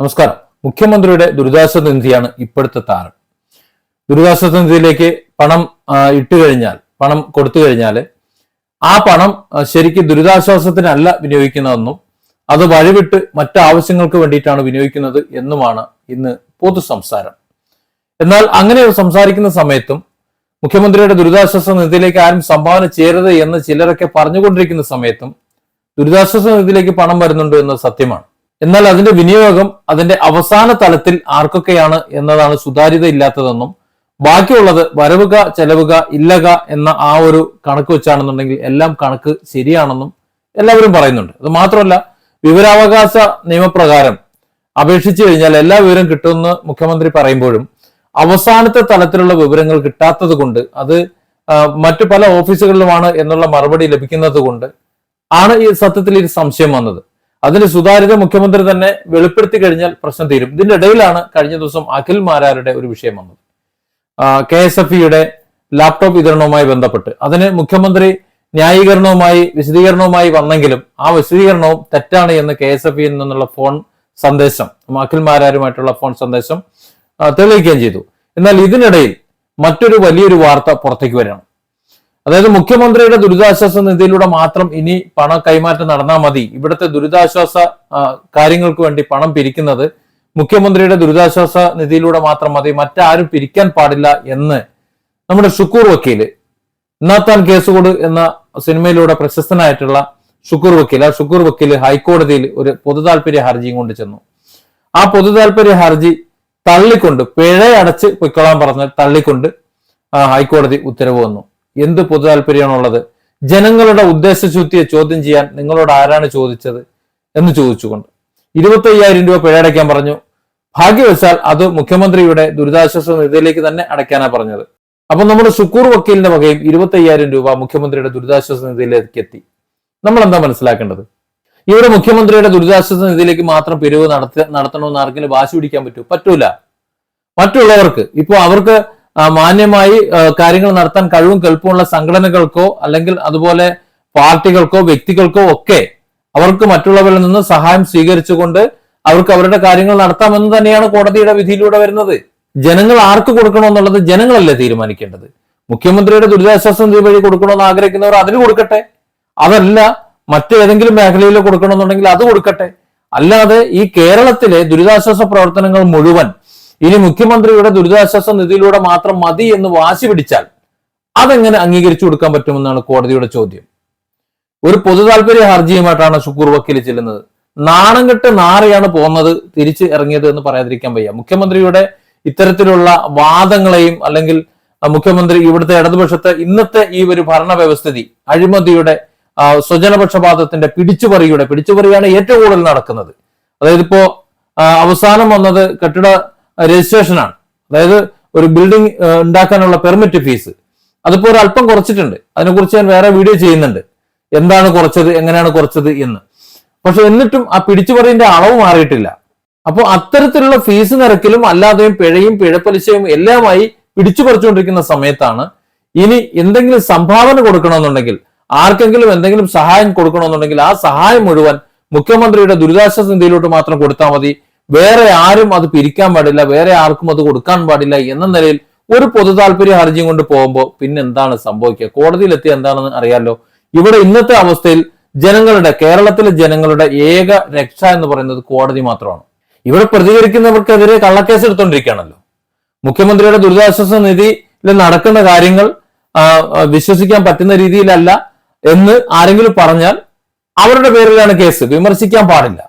നമസ്കാരം. മുഖ്യമന്ത്രിയുടെ ദുരിതാശ്വാസ നിധിയാണ് ഇപ്പോഴത്തെ താരം. ദുരിതാശ്വാസ നിധിയിലേക്ക് പണം ഇട്ട് കഴിഞ്ഞാൽ പണം കൊടുത്തു കഴിഞ്ഞാൽ ആ പണം ശരിക്കും ദുരിതാശ്വാസത്തിനല്ല വിനിയോഗിക്കുന്നതെന്നും അത് വഴിവിട്ട് മറ്റ് ആവശ്യങ്ങൾക്ക് വേണ്ടിയിട്ടാണ് വിനിയോഗിക്കുന്നത് എന്നുമാണ് ഇന്ന് പൊതു സംസാരം എന്നാൽ അങ്ങനെ സംസാരിക്കുന്ന സമയത്തും മുഖ്യമന്ത്രിയുടെ ദുരിതാശ്വാസ നിധിയിലേക്ക് ആരും സംഭാവന ചെയ്യരുത് എന്ന് ചിലരൊക്കെ പറഞ്ഞുകൊണ്ടിരിക്കുന്ന സമയത്തും ദുരിതാശ്വാസ നിധിയിലേക്ക് പണം വരുന്നുണ്ട് എന്നത് സത്യമാണ്. എന്നാൽ അതിന്റെ വിനിയോഗം അതിന്റെ അവസാന തലത്തിൽ ആർക്കൊക്കെയാണ് എന്നതാണ് സുതാര്യത ഇല്ലാത്തതെന്നും ബാക്കിയുള്ളത് വരവുക ചെലവുക ഇല്ലക എന്ന ആ ഒരു കണക്ക് വെച്ചാണെന്നുണ്ടെങ്കിൽ എല്ലാം കണക്ക് ശരിയാണെന്നും എല്ലാവരും പറയുന്നുണ്ട്. അത് മാത്രമല്ല വിവരാവകാശ നിയമപ്രകാരം അപേക്ഷിച്ചു കഴിഞ്ഞാൽ എല്ലാ വിവരം കിട്ടുമെന്ന് മുഖ്യമന്ത്രി പറയുമ്പോഴും അവസാനത്തെ തലത്തിലുള്ള വിവരങ്ങൾ കിട്ടാത്തത് കൊണ്ട് അത് മറ്റു പല ഓഫീസുകളിലുമാണ് എന്നുള്ള മറുപടി ലഭിക്കുന്നത് കൊണ്ട് ആണ് ഈ സത്യത്തിൽ ഒരു സംശയം വന്നത്. അതിന്റെ സുതാര്യത മുഖ്യമന്ത്രി തന്നെ വെളിപ്പെടുത്തി കഴിഞ്ഞാൽ പ്രശ്നം തീരും. ഇതിന്റെ ഇടയിലാണ് കഴിഞ്ഞ ദിവസം അഖിൽ മാരാരുടെ ഒരു വിഷയം വന്നത്. കെ എസ് എഫ് ഇയുടെ ലാപ്ടോപ്പ് വിതരണവുമായി ബന്ധപ്പെട്ട്. അതിന് മുഖ്യമന്ത്രി ന്യായീകരണവുമായി വിശദീകരണവുമായി വന്നെങ്കിലും ആ വിശദീകരണവും തെറ്റാണ് എന്ന് കെ എസ് എഫ് ഇയിൽ നിന്നുള്ള ഫോൺ സന്ദേശം അഖിൽ മാരാരുമായിട്ടുള്ള ഫോൺ സന്ദേശം തെളിയിക്കുകയും ചെയ്തു. എന്നാൽ ഇതിനിടയിൽ മറ്റൊരു വലിയൊരു വാർത്ത പുറത്തേക്ക് വരികയാണ്. അതായത് മുഖ്യമന്ത്രിയുടെ ദുരിതാശ്വാസ നിധിയിലൂടെ മാത്രം ഇനി പണ കൈമാറ്റം നടന്നാൽ മതി. ഇവിടുത്തെ ദുരിതാശ്വാസ കാര്യങ്ങൾക്ക് വേണ്ടി പണം പിരിക്കുന്നത് മുഖ്യമന്ത്രിയുടെ ദുരിതാശ്വാസ നിധിയിലൂടെ മാത്രം മതി. മറ്റാരും പിരിക്കാൻ പാടില്ല എന്ന് നമ്മുടെ ഷുക്കൂർ വക്കീൽ നാത്താൻ കൊടു എന്ന സിനിമയിലൂടെ പ്രശസ്തനായിട്ടുള്ള ഷുക്കൂർ വക്കീൽ ആ ഷുക്കൂർ വക്കീൽ ഹൈക്കോടതിയിൽ ഒരു പൊതു താല്പര്യ ഹർജിയും കൊണ്ട് ചെന്നു. ആ പൊതു താല്പര്യ ഹർജി തള്ളിക്കൊണ്ട് പിഴയടച്ച് പൊയ്ക്കൊള്ളാൻ പറഞ്ഞ് തള്ളിക്കൊണ്ട് ഹൈക്കോടതി ഉത്തരവ് വന്നു. എന്ത് പൊതു താല്പര്യമാണുള്ളത്? ജനങ്ങളുടെ ഉദ്ദേശശുദ്ധിയെ ചോദ്യം ചെയ്യാൻ നിങ്ങളോട് ആരാണ് ചോദിച്ചത് എന്ന് ചോദിച്ചുകൊണ്ട്. ഇരുപത്തി അയ്യായിരം രൂപ പിഴ അടയ്ക്കാൻ പറഞ്ഞു. ഭാഗ്യവശാൽ അത് മുഖ്യമന്ത്രിയുടെ ദുരിതാശ്വാസ നിധിയിലേക്ക് തന്നെ അടയ്ക്കാനാണ് പറഞ്ഞത്. അപ്പൊ നമ്മുടെ സുക്കൂർ വക്കീലിന്റെ വകയും ഇരുപത്തി അയ്യായിരം രൂപ മുഖ്യമന്ത്രിയുടെ ദുരിതാശ്വാസ നിധിയിലേക്ക് എത്തി. നമ്മൾ എന്താ മനസ്സിലാക്കേണ്ടത്? ഇവിടെ മുഖ്യമന്ത്രിയുടെ ദുരിതാശ്വാസ നിധിയിലേക്ക് മാത്രം പിരിവ് നടത്ത നടത്തണമെന്ന് ആർക്കെങ്കിലും വാശി പിടിക്കാൻ പറ്റൂ? പറ്റൂല. മറ്റുള്ളവർക്ക് ഇപ്പോൾ അവർക്ക് മാന്യമായി കാര്യങ്ങൾ നടത്താൻ കഴിവും കെൽപ്പുമുള്ള സംഘടനകൾക്കോ അല്ലെങ്കിൽ അതുപോലെ പാർട്ടികൾക്കോ വ്യക്തികൾക്കോ ഒക്കെ അവർക്ക് മറ്റുള്ളവരിൽ നിന്ന് സഹായം സ്വീകരിച്ചുകൊണ്ട് അവർക്ക് അവരുടെ കാര്യങ്ങൾ നടത്താമെന്ന് തന്നെയാണ് കോടതിയുടെ വിധിയിലൂടെ വരുന്നത്. ജനങ്ങൾ ആർക്ക് കൊടുക്കണമെന്നുള്ളത് ജനങ്ങളല്ലേ തീരുമാനിക്കേണ്ടത്. മുഖ്യമന്ത്രിയുടെ ദുരിതാശ്വാസ നിധി വഴി കൊടുക്കണമെന്ന് ആഗ്രഹിക്കുന്നവർ അതിന് കൊടുക്കട്ടെ. അതല്ല മറ്റേതെങ്കിലും മേഖലയിൽ കൊടുക്കണമെന്നുണ്ടെങ്കിൽ അത് കൊടുക്കട്ടെ. അല്ലാതെ ഈ കേരളത്തിലെ ദുരിതാശ്വാസ പ്രവർത്തനങ്ങൾ മുഴുവൻ ഇനി മുഖ്യമന്ത്രിയുടെ ദുരിതാശ്വാസ നിധിയിലൂടെ മാത്രം മതി എന്ന് വാശി പിടിച്ചാൽ അതെങ്ങനെ അംഗീകരിച്ചു കൊടുക്കാൻ പറ്റുമെന്നാണ് കോടതിയുടെ ചോദ്യം. ഒരു പൊതു താല്പര്യ ഹർജിയുമായിട്ടാണ് ഷുക്കൂർ വക്കീൽ ചെല്ലുന്നത്. നാണം കെട്ട് നാറയാണ് പോകുന്നത് തിരിച്ച് ഇറങ്ങിയത് എന്ന് പറയാതിരിക്കാൻ വയ്യ. മുഖ്യമന്ത്രിയുടെ ഇത്തരത്തിലുള്ള വാദങ്ങളെയും അല്ലെങ്കിൽ മുഖ്യമന്ത്രി ഇവിടുത്തെ ഇടതുപക്ഷത്തെ ഇന്നത്തെ ഈ ഒരു ഭരണ വ്യവസ്ഥിതി അഴിമതിയുടെ സ്വജനപക്ഷപാതത്തിന്റെ പിടിച്ചുപറിയുടെ പിടിച്ചുപറിയാണ് ഏറ്റവും കൂടുതൽ നടക്കുന്നത്. അതായത് ഇപ്പോ അവസാനം വന്നത് കെട്ടിട രജിസ്ട്രേഷനാണ്. അതായത് ഒരു ബിൽഡിംഗ് ഉണ്ടാക്കാനുള്ള പെർമിറ്റ് ഫീസ്. അതിപ്പോൾ ഒരു അല്പം കുറച്ചിട്ടുണ്ട്. അതിനെക്കുറിച്ച് ഞാൻ വേറെ വീഡിയോ ചെയ്യുന്നുണ്ട്. എന്താണ് കുറച്ചത് എങ്ങനെയാണ് കുറച്ചത് എന്ന്. പക്ഷെ എന്നിട്ടും ആ പിടിച്ചുപറിന്റെ അളവ് മാറിയിട്ടില്ല. അപ്പോൾ അത്തരത്തിലുള്ള ഫീസ് നിരക്കിലും അല്ലാതെയും പിഴയും പിഴപ്പലിശയും എല്ലാമായി പിടിച്ചു പറിച്ചുകൊണ്ടിരിക്കുന്ന സമയത്താണ് ഇനി എന്തെങ്കിലും സംഭാവന കൊടുക്കണമെന്നുണ്ടെങ്കിൽ ആർക്കെങ്കിലും എന്തെങ്കിലും സഹായം കൊടുക്കണമെന്നുണ്ടെങ്കിൽ ആ സഹായം മുഴുവൻ മുഖ്യമന്ത്രിയുടെ ദുരിതാശ്വാസ നിധിയിലോട്ട് മാത്രം കൊടുത്താൽ മതി. വേറെ ആരും അത് പിരിക്കാൻ പാടില്ല വേറെ ആർക്കും അത് കൊടുക്കാൻ പാടില്ല എന്ന നിലയിൽ ഒരു പൊതു താല്പര്യ ഹർജിയും കൊണ്ട് പോകുമ്പോൾ പിന്നെ എന്താണ് സംഭവിക്കുക? കോടതിയിലെത്തി എന്താണെന്ന് അറിയാലോ? ഇവിടെ ഇന്നത്തെ അവസ്ഥയിൽ ജനങ്ങളുടെ കേരളത്തിലെ ജനങ്ങളുടെ ഏക രക്ഷ എന്ന് പറയുന്നത് കോടതി മാത്രമാണ്. ഇവിടെ പ്രതികരിക്കുന്നവർക്കെതിരെ കള്ളക്കേസ് എടുത്തുകൊണ്ടിരിക്കുകയാണല്ലോ മുഖ്യമന്ത്രിയുടെ ദുരിതാശ്വാസ നിധിയിൽ നടക്കുന്ന കാര്യങ്ങൾ വിശ്വസിക്കാൻ പറ്റുന്ന രീതിയിലല്ല എന്ന് ആരെങ്കിലും പറഞ്ഞാൽ അവരുടെ പേരിലാണ് കേസ്. വിമർശിക്കാൻ പാടില്ല.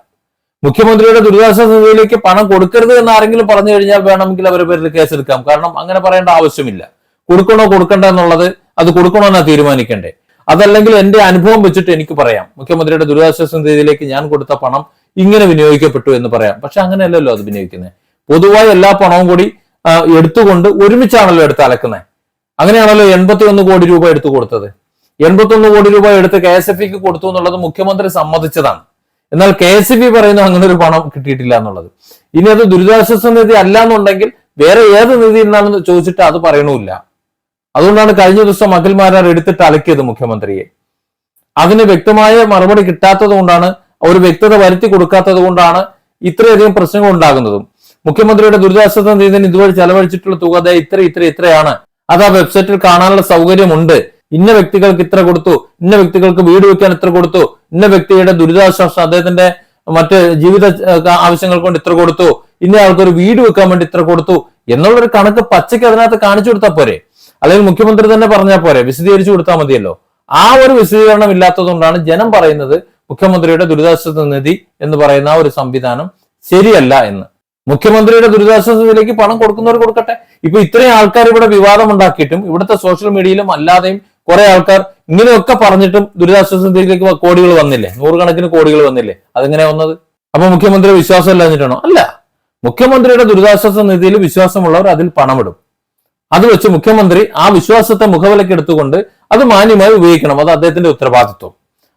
മുഖ്യമന്ത്രിയുടെ ദുരിതാശ്വാസ നിധിയിലേക്ക് പണം കൊടുക്കരുത് എന്ന് ആരെങ്കിലും പറഞ്ഞു കഴിഞ്ഞാൽ വേണമെങ്കിൽ അവരെ പേരിൽ കേസ് എടുക്കാം കാരണം അങ്ങനെ പറയേണ്ട ആവശ്യമില്ല. കൊടുക്കണോ കൊടുക്കണ്ട എന്നുള്ളത് അത് കൊടുക്കണോ എന്നാ തീരുമാനിക്കണ്ടേ. അതല്ലെങ്കിൽ എന്റെ അനുഭവം വെച്ചിട്ട് എനിക്ക് പറയാം. മുഖ്യമന്ത്രിയുടെ ദുരിതാശ്വാസ നിധിയിലേക്ക് ഞാൻ കൊടുത്ത പണം ഇങ്ങനെ വിനിയോഗിക്കപ്പെട്ടു എന്ന് പറയാം. പക്ഷെ അങ്ങനെയല്ലല്ലോ അത് വിനിയോഗിക്കുന്നത്. പൊതുവായി എല്ലാ പണവും കൂടി എടുത്തുകൊണ്ട് ഒരുമിച്ചാണല്ലോ എടുത്ത് അലക്കുന്നത്. അങ്ങനെയാണല്ലോ എൺപത്തി ഒന്ന് കോടി രൂപ എടുത്തു കൊടുത്തത്. എൺപത്തി ഒന്ന് കോടി രൂപ എടുത്ത് കെ എസ് എഫ് ഇക്ക് കൊടുത്തു എന്നുള്ളത് മുഖ്യമന്ത്രി സമ്മതിച്ചതാണ്. എന്നാൽ കെ എസ് ബി പറയുന്നു അങ്ങനെ ഒരു പണം കിട്ടിയിട്ടില്ല എന്നുള്ളത്. ഇനി അത് ദുരിതാശ്വാസ നിധി അല്ല എന്നുണ്ടെങ്കിൽ വേറെ ഏത് നിധി എന്നാണെന്ന് ചോദിച്ചിട്ട് അത് പറയണമില്ല അതുകൊണ്ടാണ് കഴിഞ്ഞ ദിവസം അഖിൽമാരാർ എടുത്തിട്ട് അലക്കിയത് മുഖ്യമന്ത്രിയെ. അതിന് വ്യക്തമായ മറുപടി കിട്ടാത്തത് കൊണ്ടാണ് ഒരു വ്യക്തത വരുത്തി കൊടുക്കാത്തത് കൊണ്ടാണ് ഇത്രയധികം പ്രശ്നങ്ങൾ ഉണ്ടാകുന്നതും. മുഖ്യമന്ത്രിയുടെ ദുരിതാശ്വാസ നിധിന് ഇതുവഴി ചെലവഴിച്ചിട്ടുള്ള തുക ഇത്ര ഇത്ര ഇത്രയാണ്. അത് ആ വെബ്സൈറ്റിൽ കാണാനുള്ള സൗകര്യമുണ്ട്. ഇന്ന വ്യക്തികൾക്ക് ഇത്ര കൊടുത്തു ഇന്ന വ്യക്തികൾക്ക് വീട് വെക്കാൻ ഇത്ര കൊടുത്തു ഇന്ന വ്യക്തിയുടെ ദുരിതാശ്വാസം അദ്ദേഹത്തിന്റെ മറ്റ് ജീവിത ആവശ്യങ്ങൾ കൊണ്ട് ഇത്ര കൊടുത്തു ഇന്ന ആൾക്ക് ഒരു വീട് വെക്കാൻ വേണ്ടി ഇത്ര കൊടുത്തു എന്നുള്ളൊരു കണക്ക് പച്ചയ്ക്ക് അതിനകത്ത് കാണിച്ചു കൊടുത്താൽ പോരെ. അല്ലെങ്കിൽ മുഖ്യമന്ത്രി തന്നെ പറഞ്ഞാൽ പോരെ വിശദീകരിച്ചു കൊടുത്താൽ മതിയല്ലോ. ആ ഒരു വിശദീകരണം ഇല്ലാത്തതുകൊണ്ടാണ് ജനം പറയുന്നത് മുഖ്യമന്ത്രിയുടെ ദുരിതാശ്വാസ നിധി എന്ന് പറയുന്ന ആ ഒരു സംവിധാനം ശരിയല്ല എന്ന്. മുഖ്യമന്ത്രിയുടെ ദുരിതാശ്വാസ നിധിയിലേക്ക് പണം കൊടുക്കുന്നവർ കൊടുക്കട്ടെ. ഇപ്പൊ ഇത്രയും ആൾക്കാർ ഇവിടെ വിവാദം ഉണ്ടാക്കിയിട്ടും ഇവിടുത്തെ സോഷ്യൽ മീഡിയയിലും അല്ലാതെയും കുറെ ആൾക്കാർ ഇങ്ങനെയൊക്കെ പറഞ്ഞിട്ടും ദുരിതാശ്വാസ നിധിയിലേക്ക് കോടികൾ വന്നില്ലേ? നൂറുകണക്കിന് കോടികൾ വന്നില്ലേ? അതെങ്ങനെ വന്നത്? അപ്പൊ മുഖ്യമന്ത്രി വിശ്വാസം ഇല്ലാഞ്ഞിട്ടാണോ? അല്ല. മുഖ്യമന്ത്രിയുടെ ദുരിതാശ്വാസ നിധിയിൽ വിശ്വാസമുള്ളവർ അതിൽ പണമിടും. അത് വെച്ച് മുഖ്യമന്ത്രി ആ വിശ്വാസത്തെ മുഖവിലയ്ക്ക് എടുത്തുകൊണ്ട് അത് മാന്യമായി ഉപയോഗിക്കണം. അത് അദ്ദേഹത്തിന്റെ ഉത്തരവാദിത്വം.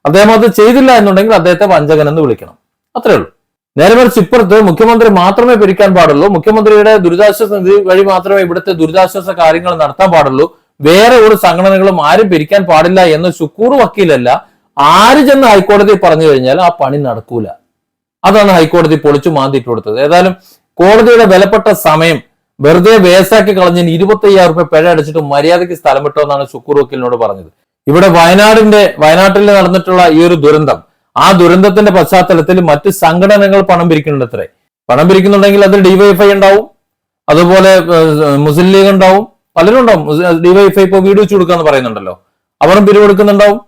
അദ്ദേഹം അത് ചെയ്തില്ല എന്നുണ്ടെങ്കിൽ അദ്ദേഹത്തെ വഞ്ചകൻ എന്ന് വിളിക്കണം. അത്രേ ഉള്ളൂ. നേരെ മറിച്ച് ഇപ്പുറത്ത് മുഖ്യമന്ത്രി മാത്രമേ പിരിക്കാൻ പാടുള്ളൂ. മുഖ്യമന്ത്രിയുടെ ദുരിതാശ്വാസ നിധി വഴി മാത്രമേ ഇവിടുത്തെ ദുരിതാശ്വാസ കാര്യങ്ങൾ നടത്താൻ പാടുള്ളൂ. വേറെ ഒരു സംഘടനകളും ആരും പിരിക്കാൻ പാടില്ല എന്ന് ശുക്കൂർ വക്കീലല്ല ആര് ചെന്ന് ഹൈക്കോടതി പറഞ്ഞു കഴിഞ്ഞാൽ ആ പണി നടക്കൂല. അതാണ് ഹൈക്കോടതി പൊളിച്ചു മാന്തിയിട്ട് കൊടുത്തത്. ഏതായാലും കോടതിയുടെ വിലപ്പെട്ട സമയം വെറുതെ വേസാക്കി കളഞ്ഞ ഇരുപത്തി അയ്യായിരം രൂപ പിഴ അടിച്ചിട്ട് മര്യാദയ്ക്ക് സ്ഥലം വിട്ടോ എന്നാണ് ശുക്കൂർ വക്കീലിനോട് പറഞ്ഞത്. ഇവിടെ വയനാടിന്റെ വയനാട്ടിൽ നടന്നിട്ടുള്ള ഈ ഒരു ദുരന്തം ആ ദുരന്തത്തിന്റെ പശ്ചാത്തലത്തിൽ മറ്റ് സംഘടനകൾ പണം പിരിക്കുന്നുണ്ട് പണം പിരിക്കുന്നുണ്ടെങ്കിൽ അതിൽ ഡിവൈഎഫ്ഐ ഉണ്ടാവും. അതുപോലെ മുസ്ലിം ലീഗ് ഉണ്ടാവും. പലരും ഉണ്ടാവും ഡിവൈഎഫ്ഐ ഇപ്പോൾ വീട് വെച്ച് കൊടുക്കാന്ന് പറയുന്നുണ്ടല്ലോ. അവരും പിരിവെടുക്കുന്നുണ്ടാവും.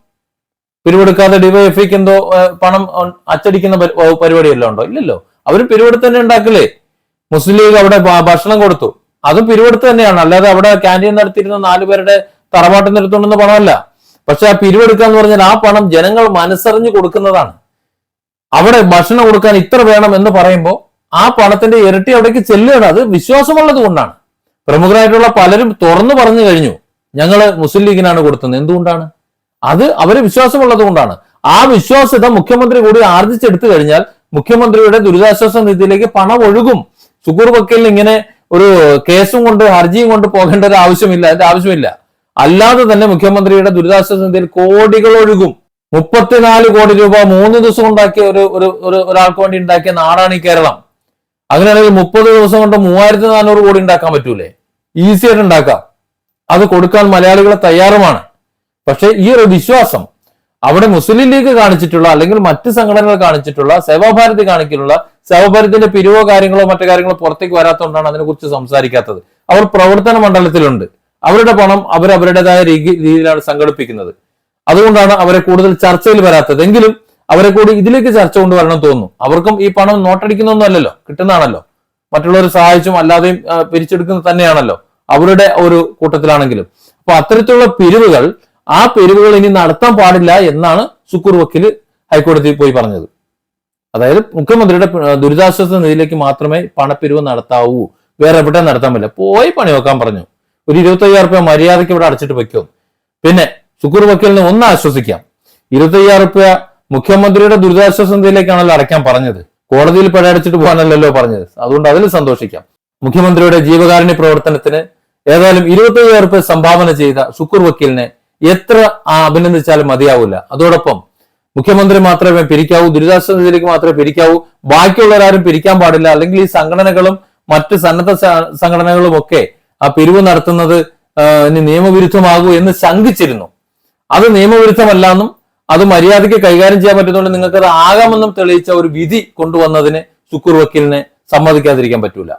പിരിവെടുക്കാതെ ഡിവൈഎഫ്ഐക്ക് എന്തോ പണം അച്ചടിക്കുന്ന പരിപാടിയെല്ലാം ഉണ്ടോ? ഇല്ലല്ലോ. അവർ പിരിവെടുത്ത് തന്നെ ഉണ്ടാക്കില്ലേ മുസ്ലിം ലീഗ് അവിടെ ഭക്ഷണം കൊടുത്തു. അതും പിരിവെടുത്ത് തന്നെയാണ്. അല്ലാതെ അവിടെ ക്യാന്റീൻ നടത്തിയിരുന്ന നാലുപേരുടെ തറവാട്ടിൽ നിർത്തുണ്ടെന്ന പണമല്ല. പക്ഷെ ആ പിരിവെടുക്കുക എന്ന് പറഞ്ഞാൽ ആ പണം ജനങ്ങൾ മനസ്സറിഞ്ഞ് കൊടുക്കുന്നതാണ്. അവിടെ ഭക്ഷണം കൊടുക്കാൻ ഇത്ര വേണം എന്ന് പറയുമ്പോൾ ആ പണത്തിന്റെ ഇരട്ടി അവിടേക്ക് ചെല്ലുകയാണ്. അത് വിശ്വാസമുള്ളത് കൊണ്ടാണ്. പ്രമുഖരായിട്ടുള്ള പലരും തുറന്നു പറഞ്ഞു കഴിഞ്ഞു. ഞങ്ങൾ മുസ്ലിം ലീഗിനാണ് കൊടുത്തത്. എന്തുകൊണ്ടാണ്? അത് അവർ വിശ്വാസമുള്ളത് കൊണ്ടാണ് ആ വിശ്വാസ്യത മുഖ്യമന്ത്രി കൂടി ആർജിച്ചെടുത്തു കഴിഞ്ഞാൽ മുഖ്യമന്ത്രിയുടെ ദുരിതാശ്വാസ നിധിയിലേക്ക് പണം ഒഴുകും. സുക്കൂർ വക്കീലിന് ഇങ്ങനെ ഒരു കേസും കൊണ്ട് ഹർജിയും കൊണ്ട് പോകേണ്ട ഒരു ആവശ്യമില്ല. അതിന്റെ ആവശ്യമില്ല. അല്ലാതെ തന്നെ മുഖ്യമന്ത്രിയുടെ ദുരിതാശ്വാസ നിധിയിൽ കോടികൾ ഒഴുകും. മുപ്പത്തിനാല് കോടി രൂപ മൂന്ന് ദിവസം ഉണ്ടാക്കിയ ഒരു ഒരു- ഒരാൾക്ക് വേണ്ടി ഉണ്ടാക്കിയ നാടാണ് ഈ കേരളം. അങ്ങനെയാണെങ്കിൽ മുപ്പത് ദിവസം കൊണ്ട് മൂവായിരത്തി നാനൂറ് കോടി ഉണ്ടാക്കാൻ പറ്റൂലേ? ഈസി ആയിട്ട് ഉണ്ടാക്കാം. അത് കൊടുക്കാൻ മലയാളികൾ തയ്യാറുമാണ്. പക്ഷെ ഈ ഒരു വിശ്വാസം അവിടെ മുസ്ലിം ലീഗ് കാണിച്ചിട്ടുള്ള അല്ലെങ്കിൽ മറ്റ് സംഘടനകൾ കാണിച്ചിട്ടുള്ള സേവാഭാരതി കാണിക്കുള്ള സേവാഭാരതിന്റെ പിരിവോ കാര്യങ്ങളോ മറ്റു കാര്യങ്ങളോ പുറത്തേക്ക് വരാത്തതുകൊണ്ടാണ് അതിനെക്കുറിച്ച് സംസാരിക്കാത്തത്. അവർ പ്രവർത്തന മണ്ഡലത്തിലുണ്ട്. അവരുടെ പണം അവർ അവരുടേതായ രീതി- രീതിയിലാണ് സംഘടിപ്പിക്കുന്നത്. അതുകൊണ്ടാണ് അവരെ കൂടുതൽ ചർച്ചയിൽ വരാത്തത്. എങ്കിലും അവരെ കൂടി ഇതിലേക്ക് ചർച്ച കൊണ്ടുവരണം തോന്നുന്നു. അവർക്കും ഈ പണം നോട്ടടിക്കുന്നൊന്നും അല്ലല്ലോ. കിട്ടുന്നതാണല്ലോ. മറ്റുള്ളവർ സഹായിച്ചും അല്ലാതെയും പിരിച്ചെടുക്കുന്ന തന്നെയാണല്ലോ അവരുടെ ഒരു കൂട്ടത്തിലാണെങ്കിലും. അപ്പൊ അത്തരത്തിലുള്ള പിരിവുകൾ ആ പിരിവുകൾ ഇനി നടത്താൻ പാടില്ല എന്നാണ് സുക്കൂർ വക്കീൽ ഹൈക്കോടതിയിൽ പോയി പറഞ്ഞത്. അതായത് മുഖ്യമന്ത്രിയുടെ ദുരിതാശ്വാസ നിധിയിലേക്ക് മാത്രമേ പണപ്പിരിവ് നടത്താവൂ. വേറെ എവിടെ നടത്താൻ പറ്റില്ല. പോയി പണി വെക്കാൻ പറഞ്ഞു. ഒരു ഇരുപത്തി അയ്യായിരം രൂപ മര്യാദയ്ക്ക് ഇവിടെ അടച്ചിട്ട് വെക്കും. പിന്നെ സുക്കൂർ വക്കീലിനെ ഒന്ന് ആശ്വസിക്കാം. ഇരുപത്തി അയ്യായിരം രൂപ മുഖ്യമന്ത്രിയുടെ ദുരിതാശ്വാസ നിധിയിലേക്കാണല്ലോ അടയ്ക്കാൻ പറഞ്ഞത്. കോടതിയിൽ പിഴ അടച്ചിട്ട് പോകാനല്ലല്ലോ പറഞ്ഞത്. അതുകൊണ്ട് അതിൽ സന്തോഷിക്കാം. മുഖ്യമന്ത്രിയുടെ ജീവകാരുണ്യ പ്രവർത്തനത്തിന് ഏതായാലും ഇരുപത്തയ്യായിരം റുപ്യ സംഭാവന ചെയ്ത ഷുക്കൂർ വക്കീലിനെ എത്ര അഭിനന്ദിച്ചാലും മതിയാവില്ല. അതോടൊപ്പം മുഖ്യമന്ത്രി മാത്രമേ പിരിക്കാവൂ ദുരിതാശ്വാസ നിധിയിലേക്ക് മാത്രമേ പിരിക്കാവൂ. ബാക്കിയുള്ളവരാരും പിരിക്കാൻ പാടില്ല. അല്ലെങ്കിൽ ഈ സംഘടനകളും മറ്റ് സന്നദ്ധ സംഘടനകളും ഒക്കെ ആ പിരിവ് നടത്തുന്നത് ഇനി നിയമവിരുദ്ധമാകൂ എന്ന് ശങ്കിച്ചിരുന്നു. അത് നിയമവിരുദ്ധമല്ല എന്നും അത് മര്യാദയ്ക്ക് കൈകാര്യം ചെയ്യാൻ പറ്റുന്നതുകൊണ്ട് നിങ്ങൾക്ക് അത് ആകാമെന്നും തെളിയിച്ച ഒരു വിധി കൊണ്ടുവന്നതിന് ശുക്കൂർ വക്കീലിനെ സമ്മതിക്കാതിരിക്കാൻ പറ്റൂല.